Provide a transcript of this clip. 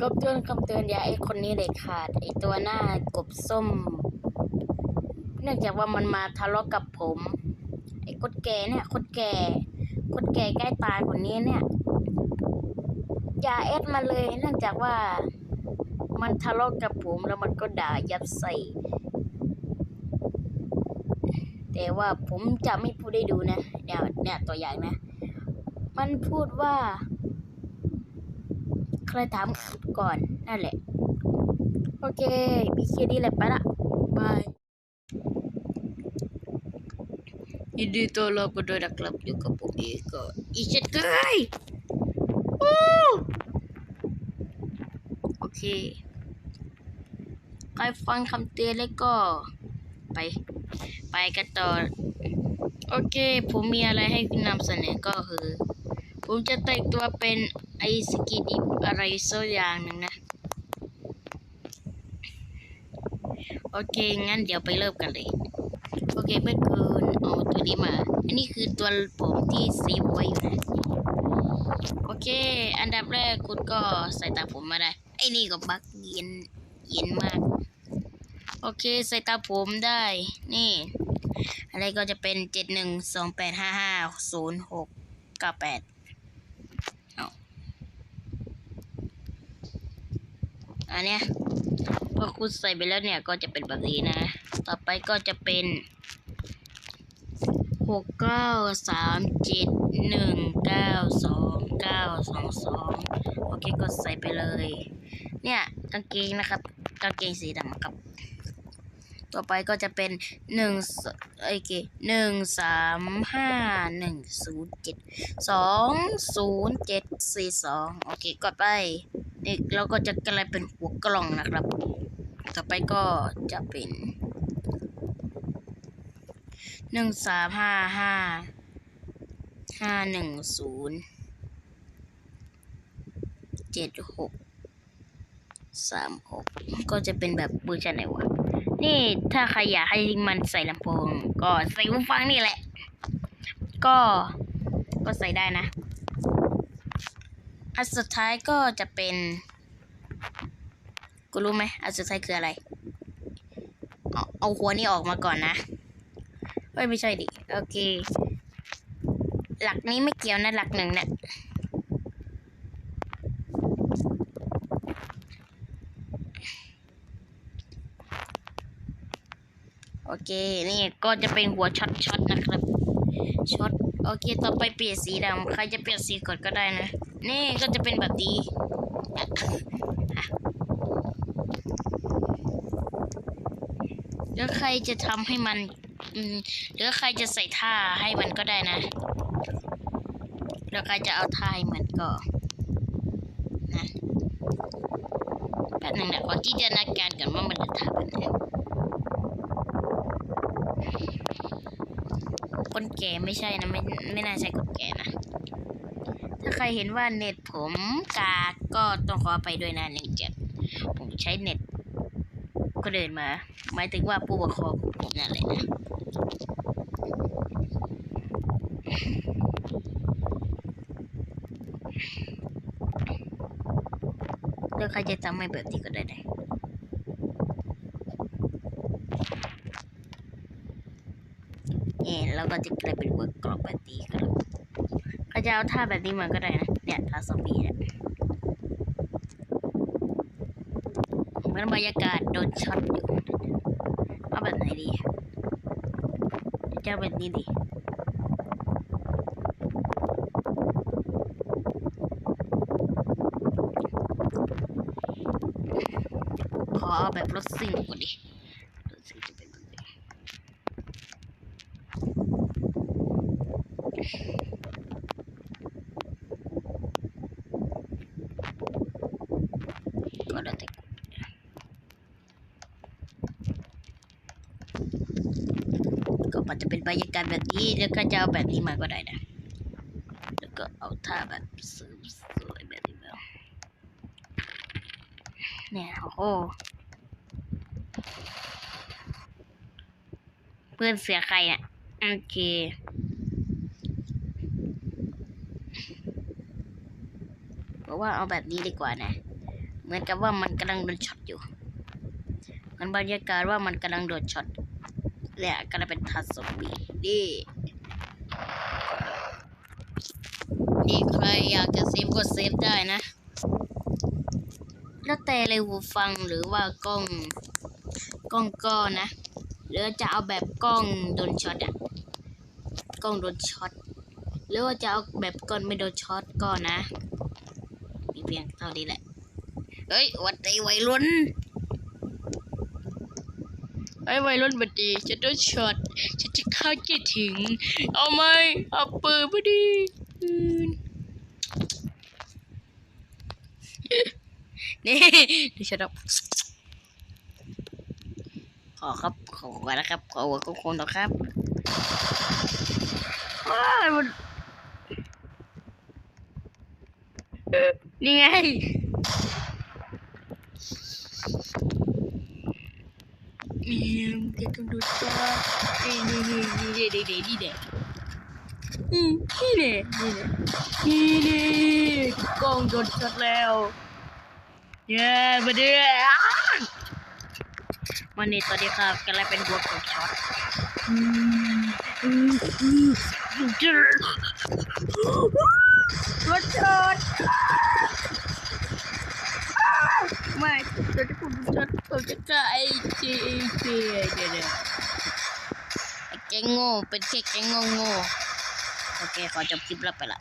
ก็เตือนคำเตือนอย่าไอคนนี้เด็ดขาดไอตัวหน้ากบส้ม เนื่องจากว่ามันมาทะเลาะกับผม ไอ้คนแก่เนี่ยคนแก่คนแก่ใกล้ตายคนนี้เนี่ย อย่าเอดมาเลยเนื่องจากว่ามันทะเลาะกับผมแล้วมันก็ด่ายับใส่แต่ว่าผมจะไม่พูดได้ดูนะเนี่ยเนี่ยตัวอย่างนะ มันพูดว่า รถามก่อนนั่นแหละ โอเค มีแค่นี้แหละไปละบายยินดีต้อนรับกันด้วยนะครับอยู่กับผมเองก็อีเช่นเคยโอ้โอเคใครฟังคำเตือนแล้วก็ ไป ไปกันต่อ โอเค ผมมีอะไรให้นำเสนอก็คือ ผมจะแต่งตัวเป็น ไอสกีดิบอะไรสักอย่างหนึ่งนะ โอเค งั้นเดี๋ยวไปเริ่มกันเลย โอเคเมื่อคืนเอาตัวนี้มา อันนี้คือตัวผมที่เซฟไว้อยู่นะ โอเค อันดับแรกคุณก็ใส่ตาผมมาได้ ไอ้นี่ก็บักเย็นเย็นมาก โอเค ใส่ตาผมได้ นี่ อะไรก็จะเป็นเจ็ดหนึ่งสองแปดห้าห้าศูนย์หกเก้าแปดเอา อันเนี้ยพอคุณใส่ไปแล้วเนี่ยก็จะเป็นแบบนี้นะ ต่อไปก็จะเป็นหกเก้าสามเจ็ดหนึ่งเก้าสองเก้าสองสองโอเคก็ใส่ไปเลย เนี่ยกางเกงนะครับกางเกงสีดำครับ ต่อไปก็จะเป็นหนึ่งโอเคหนึ่งสามห้าหนึ่งศูนย์เจ็ดสองศูนย์เจ็ดสี่สองโอเคกดไป นี่เราก็จะกลายเป็นหัวกล่องนะครับ ต่อไปก็จะเป็นหนึ่งสามห้าห้าห้าหนึ่งศูนย์เจ็ดหกสามหกก็จะเป็นแบบเวอร์ชันไหนวะ นี่ถ้าใครอยากให้มันใส่ลำโพง ก็ใส่หูฟังนี่แหละ ก็ก็ใส่ได้นะ อันสุดท้ายก็จะเป็น กูรู้ไหมอันสุดท้ายคืออะไร เอาเอาหัวนี่ออกมาก่อนนะเฮ้ยไม่ใช่ดิ โอเค หลักนี้ไม่เกี่ยวนะ หลักหนึ่งเนะี่ยโอเค นี่ก็จะเป็นหัวช็อตช็อตนะครับช็อตโอเค ต่อไปเปลี่ยนสีดำใครจะเปลี่ยนสีกดก็ได้นะ นี่ก็จะเป็นแบบนี้อะอะหรือใครจะทำให้มันอืมหรือใครจะใส่ท่าให้มันก็ได้นะหรือใครจะเอาท่าให้มันก็นะแป๊บหนึงนะขอจินตนาการกันว่ามันจะท่าแบบไหนคนแก่ไม่ใช่นะไม่ไม่น่าใช่คนแก่นะ ใครเห็นว่าเน็ตผมกาก็ต้องขอไปด้วยนะหนึ่งเจ็ดผมใช้เน็ต ก็เดินมา หมายถึงว่าผู้ปกครองผมนั่นแหละนะแล้วใครจะทำให้แบบนี้ก็ได้นะเนี่ยเราก็จะกลายเป็นเวิร์กกรอบแบบนี้ครับ เขาจะเอาท่าแบบนี้มาก็ได้นะเนี่ยท่าซอมบี้เนี่ยมือนบรรยากาศโดนช็อตอยู่เอาแบบไหนดีจะแบบนี้ดีขอเอาแบบรถซิ่งก่อนดิรถซิ่งจะเป็นแบบนี้ก็แล้วแต่ก็ มันจะเป็นบรรยากาศแบบนี้แล้วก็จะเอาแบบนี้มาก็ได้นะแล้วก็เอาท่าแบบสวยๆแบบนี้มาเนี่ยโอ้โเพื่อนเสียใครอะโอเคเพราะว่าเอาแบบนี้ดีกว่านะ เหมือนกับว่ามันกำลังโดนช็อตอยู่มันบรรยากาศว่ามันกำลังโดนช็อต เนี่ยกำลังเป็นทัศน์บีนี่นี่ใครอยากจะเซฟก็เซฟได้นะ แล้วแต่เลยหูฟังหรือว่ากล้องกล้องก็นะ หรือจะเอาแบบกล้องโดนช็อตอะกล้องโดนช็อตหรือว่าจะเอาแบบกล้องไม่โดนช็อตก็นะ มีเพียงเท่านี้แหละ เฮ้ยวัดดีวัยรุ่น ไอ้วัยรุ่นบัดดีจะโดนช็อตฉันจะฆ่าเกยถึง เอาไหมเอาปืนพอดีนี่ดูฉันรับขอครับ ขอก่อนนะครับ ขอหัวขอคุณนะครับว้ายมันนี่ไง นี่เด็กต้องดูตัวนี่นี่นี่นี่เด็กเด็กนี่เด็กนี่เด็กนี่เด็กกล้องโดนช็อตแล้วเย้มาเด้อวันนี้ตอนนี้ครับกำลังเป็นบวกของช็อตรถช็อต ไม่เราจะพูดช็อตผมจะกลายเจเจเดี๋ยวเดี๋ยวไอ้แกงโง่เป็นแค่แกงโง่โง่โอเคขอจบคลิปแล้วไปละ